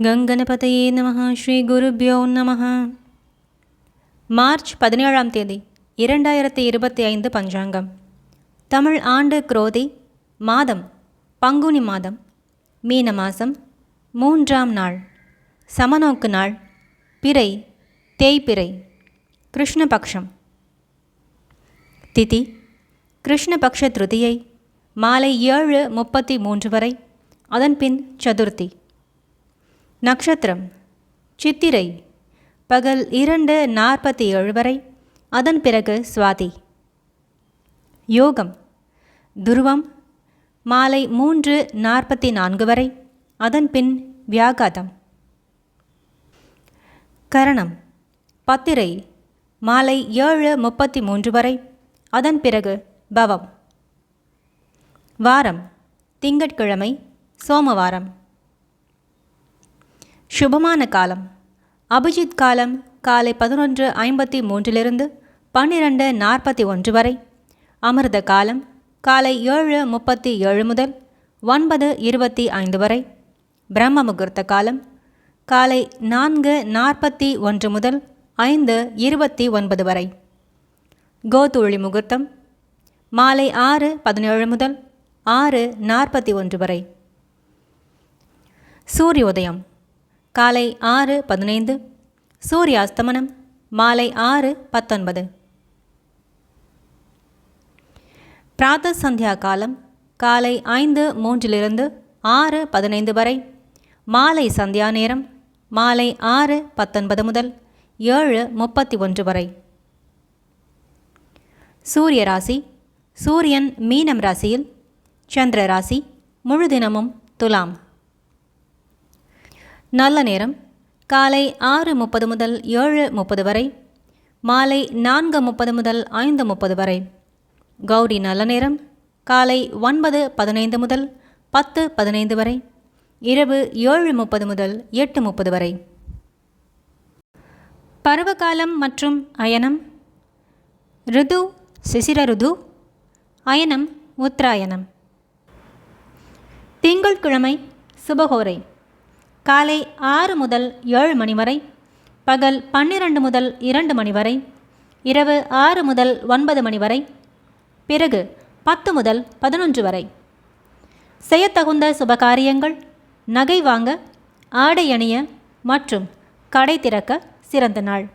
கங்கணபதையே நம ஸ்ரீ குருபியோ நம மார்ச் பதினேழாம் தேதி இரண்டாயிரத்தி இருபத்தி ஐந்து பஞ்சாங்கம் தமிழ் ஆண்டு குரோதி மாதம் பங்குனி மாதம் மீன மாதம் மூன்றாம் நாள் சமநோக்கு நாள் பிறை தேய்பிறை கிருஷ்ணபக்ஷம் திதி கிருஷ்ணபக்ஷ திருதியை மாலை ஏழு முப்பத்தி மூன்று வரை அதன்பின் சதுர்த்தி நட்சத்திரம் சித்திரை பகல் இரண்டு நாற்பத்தி ஏழு வரை. அதன் பிறகு சுவாதி. யோகம் துருவம் மாலை மூன்று நாற்பத்தி நான்கு வரை. அதன் பின் வியாகாதம். கரணம் பத்திரை மாலை ஏழு முப்பத்தி மூன்று வரை. அதன் பிறகு பவம். வாரம் திங்கட்கிழமை சோமவாரம். சுபமான காலம். அபிஜித் காலம் காலை பதினொன்று ஐம்பத்தி மூன்றிலிருந்து பன்னிரண்டு நாற்பத்தி ஒன்று வரை. அமிர்த காலம் காலை ஏழு முப்பத்தி ஏழு முதல் ஒன்பது இருபத்தி ஐந்து வரை. பிரம்ம முகூர்த்த காலம் காலை நான்கு நாற்பத்தி ஒன்று முதல் ஐந்து இருபத்தி ஒன்பது வரை. கோதுளி முகூர்த்தம் மாலை ஆறு பதினேழு முதல் ஆறு நாற்பத்தி ஒன்று வரை. சூரிய உதயம் காலை ஆறு பதினைந்து. சூரியாஸ்தமனம் மாலை ஆறு பத்தொன்பது. பிராத சந்தியா காலம் காலை ஐந்து மூன்றிலிருந்து ஆறு பதினைந்து வரை. மாலை சந்தியா நேரம் மாலை ஆறு பத்தொன்பது முதல் ஏழு முப்பத்தி ஒன்று வரை. சூரிய ராசி சூரியன் மீனம் ராசியில் சந்திர ராசி முழு தினமும் துலாம். நல்ல நேரம். காலை ஆறு முப்பது முதல் ஏழு முப்பது வரை. மாலை நான்கு முப்பது முதல் ஐந்து முப்பது வரை. கௌரி நல்ல நேரம். காலை ஒன்பது பதினைந்து முதல் பத்து பதினைந்து வரை. இரவு ஏழு முப்பது முதல் எட்டு முப்பது வரை. பருவகாலம் மற்றும் அயனம். ரிது சிசிர ருது. அயனம் உத்தராயணம். திங்கட்கிழமை சுபகோரை. காலை ஆறு முதல் ஏழு மணி வரை பகல் பன்னிரண்டு முதல் இரண்டு மணி வரை இரவு ஆறு முதல் ஒன்பது மணி வரை பிறகு பத்து முதல் பதினொன்று வரை. செய்யத்தகுந்த சுபகாரியங்கள் நகை வாங்க ஆடை அணிய மற்றும் கடை திறக்க சிறந்த நாள்.